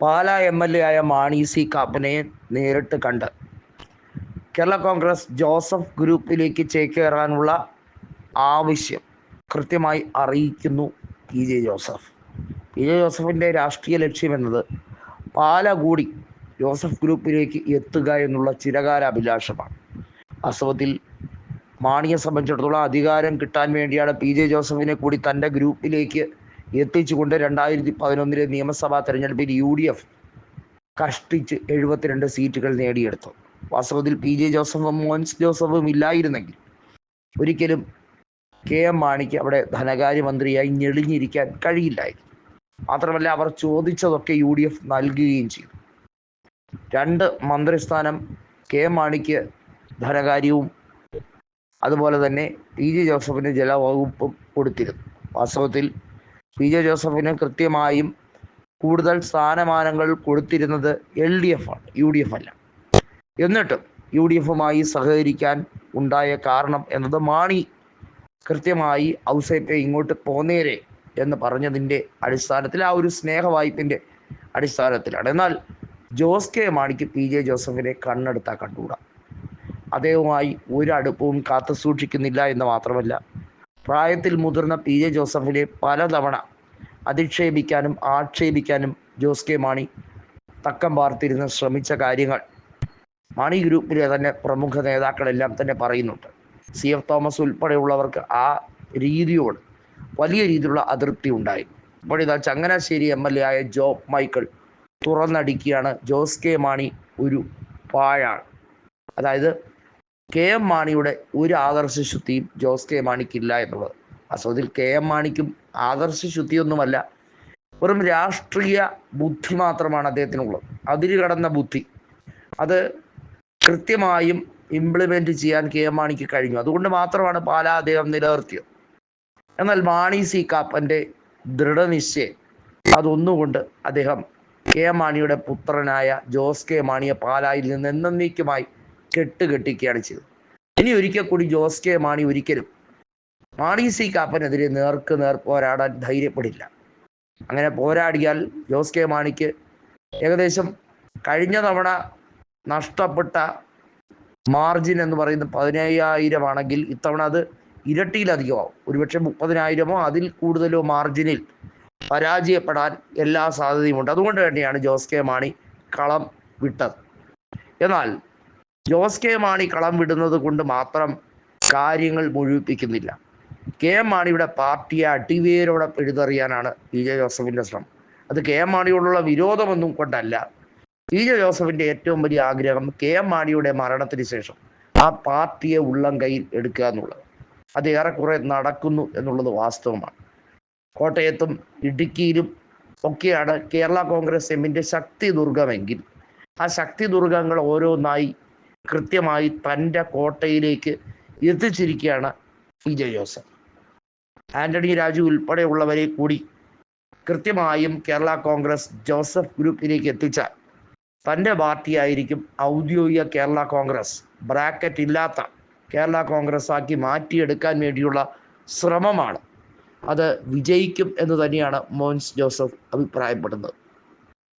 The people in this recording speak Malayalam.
പാലാ എം എൽ എ ആയ മാണി സി കാപ്പനെ നേരിട്ട് കണ്ട്. കേരള കോൺഗ്രസ് ജോസഫ് ഗ്രൂപ്പിലേക്ക് ചേക്കേറാനുള്ള ആവശ്യം കൃത്യമായി അറിയിക്കുന്നു P J Joseph. P J ജോസഫിന്റെ രാഷ്ട്രീയ ലക്ഷ്യമെന്നത് പാല കൂടി ജോസഫ് ഗ്രൂപ്പിലേക്ക് എത്തുക എന്നുള്ള ചിരകാല അഭിലാഷമാണ് വാസ്തവത്തിൽ മാണിയെ സംബന്ധിച്ചിടത്തോളം അധികാരം കിട്ടാൻ വേണ്ടിയാണ് പി ജെ ജോസഫിനെ കൂടി തന്റെ ഗ്രൂപ്പിലേക്ക് എത്തിച്ചുകൊണ്ട് രണ്ടായിരത്തി പതിനൊന്നിലെ നിയമസഭാ തെരഞ്ഞെടുപ്പിൽ യു ഡി എഫ് കഷ്ടിച്ച് എഴുപത്തിരണ്ട് സീറ്റുകൾ നേടിയെടുത്തു. വാസ്തവത്തിൽ പി. ജെ. ജോസഫും മോൻസ് ജോസഫും ഇല്ലായിരുന്നെങ്കിൽ ഒരിക്കലും കെ. എം. മാണിക്ക് അവിടെ ധനകാര്യമന്ത്രിയായി ഞെളിഞ്ഞിരിക്കാൻ കഴിയില്ലായിരുന്നു. മാത്രമല്ല അവർ ചോദിച്ചതൊക്കെ യു ഡി എഫ് നൽകുകയും ചെയ്തു. രണ്ട് മന്ത്രിസ്ഥാനം കെ. എം. മാണിക്ക് ധനകാര്യവും അതുപോലെ തന്നെ പി. ജെ. ജോസഫിന് ജലവകുപ്പും കൊടുത്തിരുന്നു. വാസ്തവത്തിൽ പി ജെ ജോസഫിന് കൃത്യമായും കൂടുതൽ സ്ഥാനമാനങ്ങൾ കൊടുത്തിരുന്നത് എൽ ഡി എഫ് ആണ് യു ഡി എഫ് അല്ല. എന്നിട്ടും യു ഡി എഫുമായി സഹകരിക്കാൻ ഉണ്ടായ കാരണം എന്നത് മാണി കൃത്യമായി ഔസേപ്പെ ഇങ്ങോട്ട് പോന്നേരെ എന്ന് പറഞ്ഞതിന്റെ അടിസ്ഥാനത്തിൽ ആ ഒരു സ്നേഹവായ്പിന്റെ അടിസ്ഥാനത്തിലാണ്. എന്നാൽ ജോസ് കെ മാണിക്ക് പി ജെ ജോസഫിനെ കണ്ണെടുത്താൽ കണ്ടുകൂടാ? അദ്ദേഹവുമായി ഒരു അടുപ്പവും കാത്തു സൂക്ഷിക്കുന്നില്ല എന്ന് മാത്രമല്ല പ്രായത്തിൽ മുതിർന്ന പി ജെ ജോസഫിനെ പലതവണ അധിക്ഷേപിക്കാനും ആക്ഷേപിക്കാനും ജോസ് കെ മാണി തക്കം പാർത്തിരുന്ന് ശ്രമിച്ച കാര്യങ്ങൾ മാണി ഗ്രൂപ്പിലെ തന്നെ പ്രമുഖ നേതാക്കളെല്ലാം തന്നെ പറയുന്നുണ്ട്. സി എഫ് തോമസ് ഉൾപ്പെടെയുള്ളവർക്ക് ആ രീതിയോട് വലിയ രീതിയിലുള്ള അതൃപ്തി ഉണ്ടായി. ഇപ്പോഴിതാ ചങ്ങനാശ്ശേരി എം എൽ എ ആയ ജോബ് മൈക്കിൾ തുറന്നടിക്കുകയാണ്. ജോസ് കെ മാണി ഒരു പാഴാണ്. അതായത് കെ എം മാണിയുടെ ഒരു ആദർശ ശുദ്ധിയും ജോസ് കെ മാണിക്കില്ല എന്നുള്ളത്. വാസ്തവത്തിൽ കെ എം മാണിക്കും ആദർശ ശുദ്ധിയൊന്നുമല്ല വെറും രാഷ്ട്രീയ ബുദ്ധി മാത്രമാണ് അദ്ദേഹത്തിനുള്ളത്. അതിര് കടന്ന ബുദ്ധി. അത് കൃത്യമായും ഇംപ്ലിമെന്റ് ചെയ്യാൻ കെ എം മാണിക്ക് കഴിഞ്ഞു. അതുകൊണ്ട് മാത്രമാണ് പാലാ അദ്ദേഹം നിലനിർത്തിയത്. എന്നാൽ മാണി സി കാപ്പന്റെ ദൃഢനിശ്ചയം അതൊന്നുകൊണ്ട് അദ്ദേഹം കെ എം മാണിയുടെ പുത്രനായ ജോസ് കെ മാണിയെ പാലായിൽ നിന്ന് എന്നേക്കുമായി കെട്ടുകെട്ടിക്കുകയാണ് ചെയ്തത്. ഇനി ഒരിക്കൽ കൂടി ജോസ് കെ മാണി ഒരിക്കലും മാണി സി കാപ്പനെതിരെ നേർക്ക് നേർ പോരാടാൻ ധൈര്യപ്പെടില്ല. അങ്ങനെ പോരാടിയാൽ ജോസ് കെ മാണിക്ക് ഏകദേശം കഴിഞ്ഞ തവണ നഷ്ടപ്പെട്ട മാർജിൻ എന്ന് പറയുന്നത് പതിനയ്യായിരം ആണെങ്കിൽ ഇത്തവണ അത് ഇരട്ടിയിലധികമാവും. ഒരുപക്ഷെ മുപ്പതിനായിരമോ അതിൽ കൂടുതലോ മാർജിനിൽ പരാജയപ്പെടാൻ എല്ലാ സാധ്യതയുമുണ്ട്. അതുകൊണ്ട് തന്നെയാണ് ജോസ് കെ മാണി കളം വിട്ടത്. എന്നാൽ ജോസ് കെ മാണി കളം വിടുന്നത് കൊണ്ട് മാത്രം കാര്യങ്ങൾ മുഴുവിപ്പിക്കുന്നില്ല. കെ എം മാണിയുടെ പാർട്ടിയെ അടിവേരോടെ പിഴുതെറിയാനാണ് പി ജെ ജോസഫിന്റെ ശ്രമം. അത് കെ എം മാണിയോടുള്ള വിരോധമൊന്നും കൊണ്ടല്ല. പി ജെ ജോസഫിന്റെ ഏറ്റവും വലിയ ആഗ്രഹം കെ എം മാണിയുടെ മരണത്തിന് ശേഷം ആ പാർട്ടിയെ ഉള്ളം കയ്യിൽ എടുക്കുക എന്നുള്ളത്. അത് ഏറെക്കുറെ നടക്കുന്നു എന്നുള്ളത് വാസ്തവമാണ്. കോട്ടയത്തും ഇടുക്കിയിലും ഒക്കെയാണ് കേരള കോൺഗ്രസ് എമ്മിന്റെ ശക്തി ദുർഗമെങ്കിൽ ആ ശക്തി ദുർഗങ്ങൾ ഓരോന്നായി കൃത്യമായി തന്റെ കോട്ടയിലേക്ക് എത്തിച്ചിരിക്കുകയാണ് പി ജെ ജോസഫ്. ആന്റണി രാജു ഉൾപ്പെടെയുള്ളവരെ കൂടി കൃത്യമായും കേരള കോൺഗ്രസ് ജോസഫ് ഗ്രൂപ്പിലേക്ക് എത്തിച്ചാൽ തന്റെ പാർട്ടിയായിരിക്കും ഔദ്യോഗിക കേരള കോൺഗ്രസ്. ബ്രാക്കറ്റ് ഇല്ലാത്ത കേരള കോൺഗ്രസ് ആക്കി മാറ്റിയെടുക്കാൻ വേണ്ടിയുള്ള ശ്രമമാണ്. അത് വിജയിക്കും എന്ന് തന്നെയാണ് മോൻസ് ജോസഫ് അഭിപ്രായപ്പെടുന്നത്.